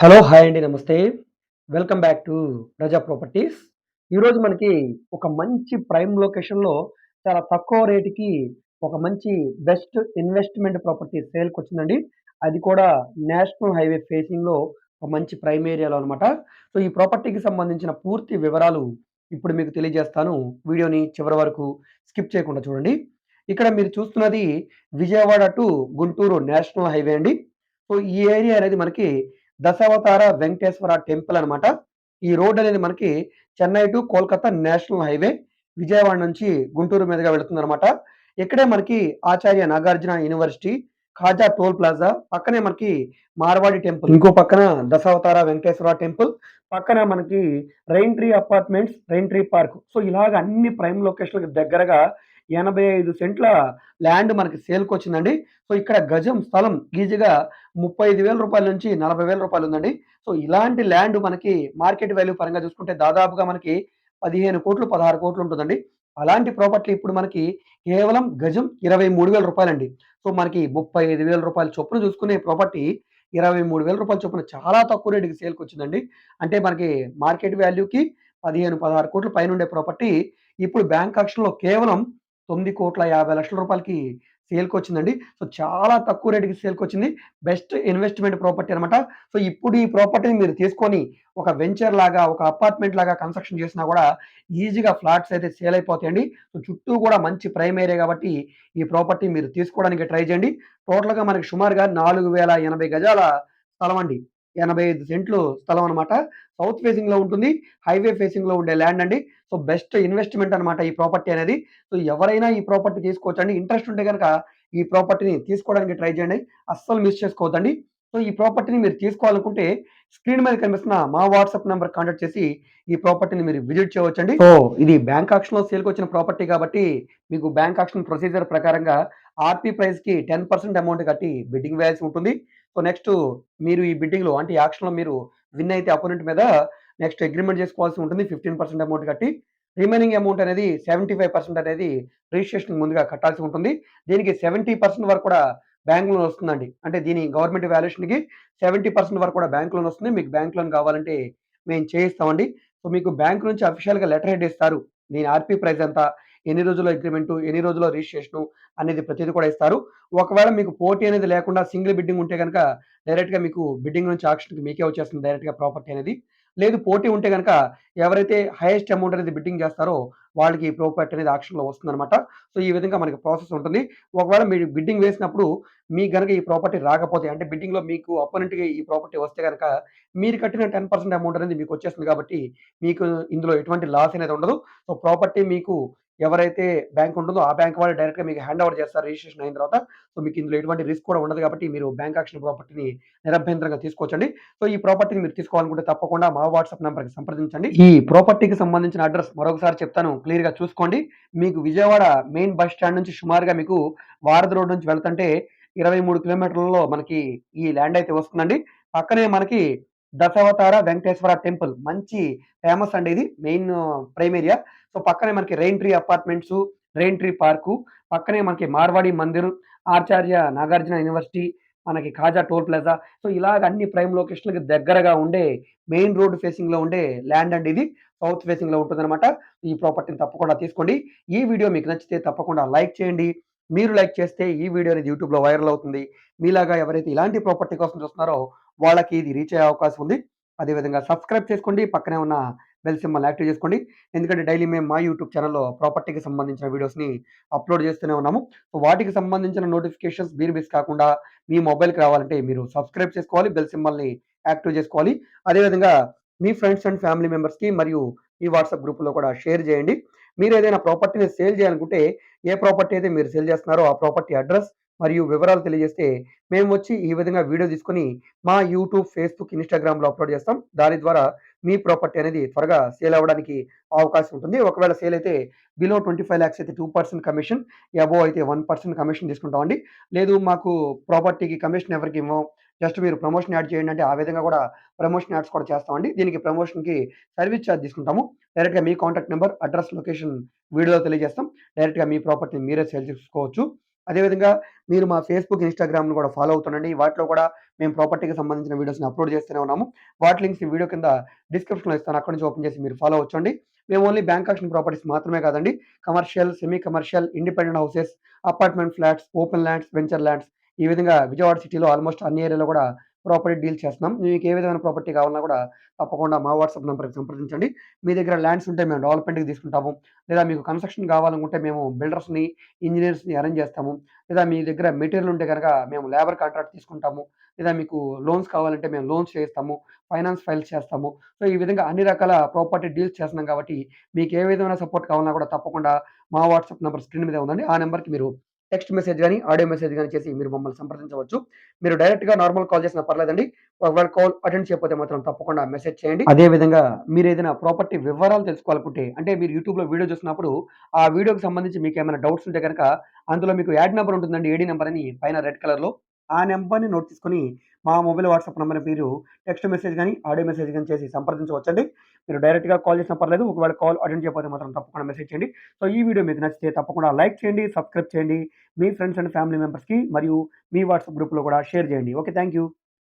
Hello! Hi అండి. నమస్తే. Welcome back to Praja properties. ఈరోజు మనకి ఒక మంచి ప్రైమ్ లొకేషన్‌లో చాలా తక్కువ రేటుకి ఒక మంచి బెస్ట్ ఇన్వెస్ట్‌మెంట్ ప్రాపర్టీ సేల్కి వచ్చిందండి అది కూడా నేషనల్ హైవే ఫేసింగ్‌లో ఒక మంచి ప్రైమ్ ఏరియాలో అనమాట. సో, ఈ ప్రాపర్టీకి సంబంధించిన పూర్తి వివరాలు ఇప్పుడు మీకు తెలియజేస్తాను. వీడియోని చివరి వరకు స్కిప్ చేయకుండా చూడండి. ఇక్కడ మీరు చూస్తున్నది Vijayawada to Guntur national highway అండి. సో, ఈ ఏరియా అనేది మనకి దశావతార వెంకటేశ్వర టెంపుల్ అనమాట. ఈ రోడ్ అనేది మనకి Chennai to Kolkata national highway Vijayawada నుంచి గుంటూరు మీదుగా వెళుతుందనమాట. ఇక్కడే మనకి Acharya Nagarjuna university, Kaza toll plaza, పక్కనే మనకి మార్వాడి టెంపుల్, ఇంకో పక్కన దశావతార వెంకటేశ్వర టెంపుల్, పక్కన మనకి rain tree apartments, rain tree park. So, ఇలాగ అన్ని ప్రైమ్ లొకేషన్లకు దగ్గరగా 85 సెంట్ల ల్యాండ్ మనకి సేల్కి వచ్చిందండి సో, ఇక్కడ గజం స్థలం ఈజీగా రూ. 35,000 నుంచి నలభై వేల రూపాయలు ఉందండి. సో, ఇలాంటి ల్యాండ్ మనకి మార్కెట్ వాల్యూ పరంగా చూసుకుంటే దాదాపుగా మనకి పదిహేను కోట్లు పదహారు కోట్లు ఉంటుందండి అలాంటి ప్రాపర్టీ ఇప్పుడు మనకి కేవలం గజం రూ. 23,000 అండి. సో, మనకి ముప్పై ఐదు వేల రూపాయల చొప్పున చూసుకునే ప్రాపర్టీ ఇరవై మూడు వేల రూపాయల చొప్పున చాలా తక్కువ రేటుకి సేల్కి వచ్చిందండి అంటే మనకి మార్కెట్ వాల్యూకి 15, 16,00,00,000 పైనుండే ప్రాపర్టీ ఇప్పుడు బ్యాంక్ ఆక్షన్‌లో కేవలం తొమ్మిది కోట్ల యాభై లక్షల రూపాయలకి సేల్కి వచ్చిందండి సో, చాలా తక్కువ రేట్‌కి సేల్‌కొచ్చింది. బెస్ట్ ఇన్వెస్ట్‌మెంట్ ప్రాపర్టీ అనమాట. సో, ఇప్పుడు ఈ ప్రాపర్టీని మీరు తీసుకొని ఒక వెంచర్ లాగా, ఒక అపార్ట్మెంట్ లాగా కన్‌స్ట్రక్షన్ చేసినా కూడా ఈజీగా ఫ్లాట్స్ అయితే సేల్ అయిపోతాయండి. సో, చుట్టూ కూడా మంచి ప్రైమ్ ఏరియా కాబట్టి ఈ ప్రాపర్టీ మీరు తీసుకోవడానికి ట్రై చేయండి. టోటల్‌గా మనకి సుమారుగా 4,080 గజాల స్థలం అండి. 85 సెంట్లు స్థలం అనమాట. సౌత్ ఫేసింగ్‌లో ఉంటుంది. హైవే ఫేసింగ్‌లో ఉండే ల్యాండ్ అండి. సో, బెస్ట్ ఇన్వెస్ట్‌మెంట్ అనమాట ఈ ప్రాపర్టీ అనేది. సో, ఎవరైనా ఈ ప్రాపర్టీ తీసుకోవచ్చండి. ఇంట్రెస్ట్ ఉంటే గనక ఈ ప్రాపర్టీని తీసుకోవడానికి ట్రై చేయండి. అస్సలు మిస్ చేసుకోవద్దండి. సో, ఈ ప్రాపర్టీని మీరు తీసుకోవాలనుకుంటే స్క్రీన్ మీద కనిపిస్తున్న మా వాట్సాప్ నంబర్‌కి కాంటాక్ట్ చేసి ఈ ప్రాపర్టీని మీరు విజిట్ చేయవచ్చండి. సో, ఇది బ్యాంక్ ఆక్షన్‌లో సేల్‌కొచ్చిన ప్రాపర్టీ కాబట్టి మీకు బ్యాంక్ ఆక్షన్ ప్రొసీజర్ ప్రకారంగా ఆర్‌పీ ప్రైస్‌కి 10% అమౌంట్ కట్టి బిడ్డింగ్ వేయాల్సి ఉంటుంది. సో, నెక్స్ట్ మీరు ఈ బిడ్డింగ్‌లో అంటే యాక్షన్లో మీరు విన్ అయితే అపోనెంట్ మీద నెక్స్ట్ అగ్రిమెంట్ చేసుకోవాల్సి ఉంటుంది. 15% అమౌంట్ కట్టి. రిమైనింగ్ అమౌంట్ అనేది 75% అనేది రిజిస్ట్రేషన్ ముందుగా కట్టాల్సి ఉంటుంది. దీనికి 70% వరకు కూడా బ్యాంక్ లోన్ వస్తుందండి. అంటే దీని గవర్నమెంట్ వాల్యుయేషన్‌కి 70% వరకు కూడా బ్యాంక్ లోన్ వస్తుంది. మీకు బ్యాంక్ లోన్ కావాలంటే మేము చేయిస్తామండి. సో, మీకు బ్యాంక్ నుంచి అఫీషియల్‌గా లెటర్ హెడ్ ఇస్తారు. దీని ఆర్‌పీ ప్రైస్ ఎంత? ఎన్ని రోజుల్లో అగ్రిమెంటు ఎన్ని రోజుల్లో రిజిస్ట్రేషను? అనేది ప్రతిదీ కూడా ఇస్తారు. ఒకవేళ మీకు పోటీ అనేది లేకుండా సింగిల్ బిడ్డింగ్ ఉంటే కనుక డైరెక్ట్‌గా మీకు బిడ్డింగ్ నుంచి ఆక్షన్‌కి మీకే వచ్చేస్తుంది డైరెక్ట్‌గా ప్రాపర్టీ అనేది. లేదు పోటీ ఉంటే కనుక ఎవరైతే హైయెస్ట్ అమౌంట్ అనేది బిడ్డింగ్ చేస్తారో వాళ్ళకి ఈ ప్రాపర్టీ అనేది ఆక్షన్‌లో వస్తుందన్నమాట సో, ఈ విధంగా మనకి ప్రాసెస్ ఉంటుంది. ఒకవేళ మీరు బిడ్డింగ్ వేసినప్పుడు మీకు కనుక ఈ ప్రాపర్టీ రాకపోతే అంటే బిడ్డింగ్‌లో మీకు అపోనెంట్‌కి ఈ ప్రాపర్టీ వస్తే కనుక మీరు కట్టిన 10% అమౌంట్ అనేది మీకు వచ్చేస్తుంది కాబట్టి మీకు ఇందులో ఎటువంటి లాస్ అనేది ఉండదు. సో, ప్రాపర్టీ మీకు ఎవరైతే బ్యాంక్ ఉంటుందో ఆ బ్యాంక్ వాళ్ళు డైరెక్ట్‌గా మీకు హ్యాండ్ ఓవర్ చేస్తారు రిజిస్ట్రేషన్ అయిన తర్వాత. సో, మీకు ఇందులో ఎటువంటి రిస్క్ కూడా ఉండదు కాబట్టి మీరు బ్యాంక్ ఆక్షన్ ప్రాపర్టీని నిరభ్యంతరంగా తీసుకోవచ్చండి. సో, ఈ ప్రాపర్టీని మీరు తీసుకోవాలనుకుంటే తప్పకుండా మా వాట్సాప్ నెంబర్కి సంప్రదించండి. ఈ ప్రాపర్టీకి సంబంధించిన అడ్రస్ మరొకసారి చెప్తాను క్లియర్‌గా చూసుకోండి. మీకు విజయవాడ మెయిన్ బస్ స్టాండ్ నుంచి సుమారుగా మీకు వారధి రోడ్ నుంచి వెళ్తుంటే 23 కిలోమీటర్లలో మనకి ఈ ల్యాండ్ అయితే వస్తుందండి. పక్కనే మనకి దశావతార వెంకటేశ్వర టెంపుల్ మంచి ఫేమస్ అండి ఇది. Main prime area. సో, పక్కనే మనకి rain tree apartments rain tree park, పక్కనే మనకి మార్వాడి మందిర్, ఆచార్య నాగార్జున యూనివర్సిటీ, మనకి ఖాజా టోల్ ప్లాజా. సో, ఇలాగ అన్ని ప్రైమ్ లొకేషన్లకు దగ్గరగా ఉండే మెయిన్ రోడ్ ఫేసింగ్‌లో ఉండే ల్యాండ్ అండి ఇది. సౌత్ ఫేసింగ్‌లో ఉంటుందన్నమాట ఈ ప్రాపర్టీని తప్పకుండా తీసుకోండి. ఈ వీడియో మీకు నచ్చితే తప్పకుండా లైక్ చేయండి. మీరు లైక్ చేస్తే ఈ వీడియో అనేది యూట్యూబ్‌లో వైరల్ అవుతుంది. మీలాగా ఎవరైతే ఇలాంటి ప్రాపర్టీ కోసం చూస్తున్నారో వాళ్ళకి ఇది రీచ్ అయ్యే అవకాశం ఉంది. అదే విధంగా సబ్స్క్రైబ్ చేసుకోండి. పక్కనే ఉన్న బెల్ సింబల్ యాక్టివ్ చేసుకోండి. ఎందుకంటే డైలీ మేము మా యూట్యూబ్ ఛానల్లో ప్రాపర్టీకి సంబంధించిన వీడియోస్‌ని అప్‌లోడ్ చేస్తూనే ఉన్నాము. సో, వాటికి సంబంధించిన నోటిఫికేషన్స్ మీరు మిస్ కాకుండా మీ మొబైల్‌కి రావాలంటే మీరు సబ్స్క్రైబ్ చేసుకోవాలి. బెల్ సింబల్‌ని యాక్టివ్ చేసుకోవాలి. అదే విధంగా మీ ఫ్రెండ్స్ అండ్ ఫ్యామిలీ మెంబర్స్‌కి మరియు ఈ వాట్సాప్ గ్రూప్‌లో కూడా షేర్ చేయండి. మీరు ఏదైనా ప్రాపర్టీని సేల్ చేయాలనుకుంటే ఏ ప్రాపర్టీ అయితే మీరు సేల్ చేస్తున్నారో ఆ ప్రాపర్టీ అడ్రస్ మరియు వివరాలు తెలియజేస్తే మేము వచ్చి ఈ విధంగా వీడియో తీసుకొని మా యూట్యూబ్, ఫేస్‌బుక్, ఇన్‌స్టాగ్రామ్‌లో అప్‌లోడ్ చేస్తాం. దాని ద్వారా మీ ప్రాపర్టీ అనేది త్వరగా సేల్ అవ్వడానికి అవకాశం ఉంటుంది. ఒకవేళ సేల్ అయితే బిలో ట్వంటీ ఫైవ్ ల్యాక్స్ అయితే టూ పర్సెంట్ కమిషన్, అబోవ్ అయితే వన్ పర్సెంట్ కమిషన్ తీసుకుంటామండి. లేదు మాకు ప్రాపర్టీకి కమిషన్ ఎవరికీ ఇవ్వం. జస్ట్ మీరు ప్రమోషన్ యాడ్ చేయండి అంటే ఆ విధంగా కూడా ప్రమోషన్ యాడ్స్ కూడా చేస్తామండి. దీనికి ప్రమోషన్‌కి సర్వీస్ ఛార్జ్ తీసుకుంటాము. డైరెక్ట్‌గా మీ కాంటాక్ట్ నెంబర్ అడ్రస్ లొకేషన్ వీడియోలో తెలియజేస్తాం. డైరెక్ట్‌గా మీ ప్రాపర్టీని మీరే సేల్ చేసుకోవచ్చు. అదేవిధంగా మీరు మా ఫేస్‌బుక్, ఇన్‌స్టాగ్రామ్‌ను కూడా ఫాలో అవుతుండండి. వాటిలో కూడా మేము ప్రాపర్టీకి సంబంధించిన వీడియోస్‌ని అప్‌లోడ్ చేస్తూనే ఉన్నాము. వాటి లింక్స్ వీడియో కింద డిస్క్రిప్షన్‌లో ఇస్తాను. అక్కడి నుంచి ఓపెన్ చేసి మీరు ఫాలో అవ్వచ్చండి. మేము ఓన్లీ బ్యాంక్ ఆక్షన్ ప్రాపర్టీస్ మాత్రమే కాదండి. Commercial, semi commercial, independent houses, apartment flats, open lands, venture lands ఈ విధంగా విజయవాడ సిటీలో ఆల్మోస్ట్ అన్ని ఏరియాలో కూడా ప్రాపర్టీ డీల్ చేస్తున్నాం. మీకు ఏ విధమైన ప్రాపర్టీ కావాలన్నా కూడా తప్పకుండా మా వాట్సాప్ నెంబర్కి సంప్రదించండి. మీ దగ్గర ల్యాండ్స్ ఉంటే మేము డెవలప్‌మెంట్‌కి తీసుకుంటాము. లేదా మీకు కన్‌స్ట్రక్షన్ కావాలనుకుంటే మేము బిల్డర్స్‌ని, ఇంజనీర్స్ని అరేంజ్ చేస్తాము. లేదా మీ దగ్గర మెటీరియల్ ఉంటే గనక మేము లేబర్ కాంట్రాక్ట్ తీసుకుంటాము. లేదా మీకు లోన్స్ కావాలంటే మేము లోన్స్ చేయిస్తాము. ఫైనాన్స్ ఫైల్స్ చేస్తాము. సో, ఈ విధంగా అన్ని రకాల ప్రాపర్టీ డీల్స్ చేస్తున్నాం కాబట్టి మీకు ఏ విధమైన సపోర్ట్ కావాలన్నా కూడా తప్పకుండా మా వాట్సాప్ నెంబర్ స్క్రీన్ మీద ఉందండి. ఆ నెంబర్కి మీరు టెక్స్ట్ మెసేజ్ కానీ ఆడియో మెసేజ్ కానీ చేసి మీరు మమ్మల్ని సంప్రదించవచ్చు. మీరు డైరెక్ట్‌గా నార్మల్ కాల్ చేసినా పర్లేదండి. ఒకవేళ కాల్ అటెండ్ చేయకపోతే మాత్రం తప్పకుండా మెసేజ్ చేయండి. అదే విధంగా ఏదైనా ప్రాపర్టీ వివరాలు తెలుసుకోవాలనుకుంటే అంటే మీరు యూట్యూబ్‌లో వీడియో చూసినప్పుడు ఆ వీడియోకి సంబంధించి మీకు ఏమైనా డౌట్స్ ఉంటే గనక అందులో మీకు యాడ్ నెంబర్ ఉంటుందండి. ఏడీ నెంబర్ అని పైన రెడ్ కలర్‌లో. ఆ నెంబర్ని నోట్ తీసుకుని మా మొబైల్ వాట్సాప్ నెంబర్ మీరు టెక్స్ట్ మెసేజ్ కానీ ఆడియో మెసేజ్ కానీ చేసి సంప్రదించవచ్చండి. మీరు డైరెక్ట్‌గా కాల్ చేసినా పర్లేదు. ఒకవేళ కాల్ అటెండ్ చేయకపోతే మాత్రం తప్పకుండా మెసేజ్ చేయండి. సో, ఈ వీడియో మీకు నచ్చితే తప్పకుండా లైక్ చేయండి, సబ్స్క్రైబ్ చేయండి. మీ ఫ్రెండ్స్ అండ్ ఫ్యామిలీ మెంబర్స్‌కి మరియు మీ వాట్సాప్ గ్రూప్‌లో కూడా షేర్ చేయండి. ఓకే. Thank you.